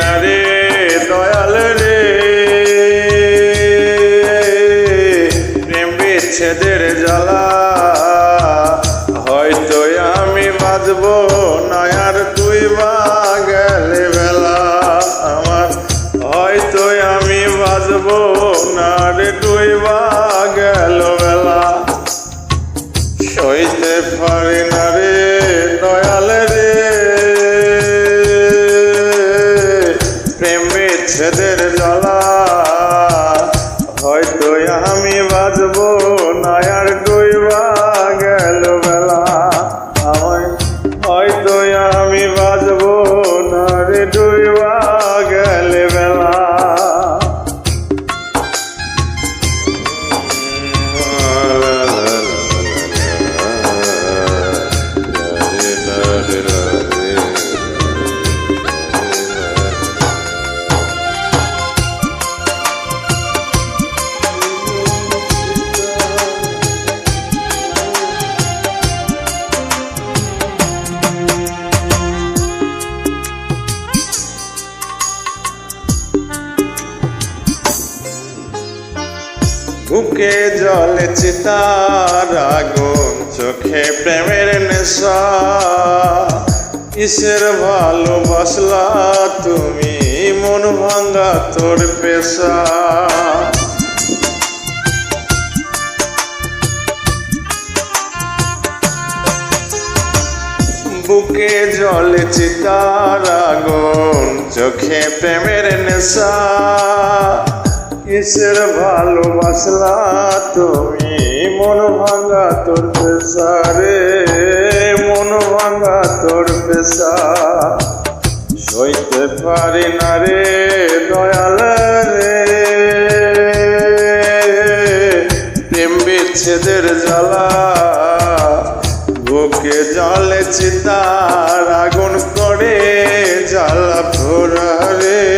না রে, দয়াল রে। প্রেম বিচ্ছেদের জ্বালা, হয়তো আমি বাজব না আর তুই বা গেলে বেলা আমার হয়তো আমি বাজব না রে তুই বা বুকে জলে চিতার আগুন, চোখে প্রেমের নেশা। কিসের ভালোবাসলা তুমি মন ভাঙ্গা তোর পেশা। বুকে জলে চিতার আগুন, চোখে প্রেমের নেশা। জিনিসের ভালোবাসলা তুমি? মন ভাঙা তোর পেশা রে, মন ভাঙা তোর পেশা। সইতে পারি না রে, দয়াল রে। প্রেম বিচ্ছেদের জ্বালা, বুকে জলে চিতার আগুন করে জ্বালা ভোরা রে।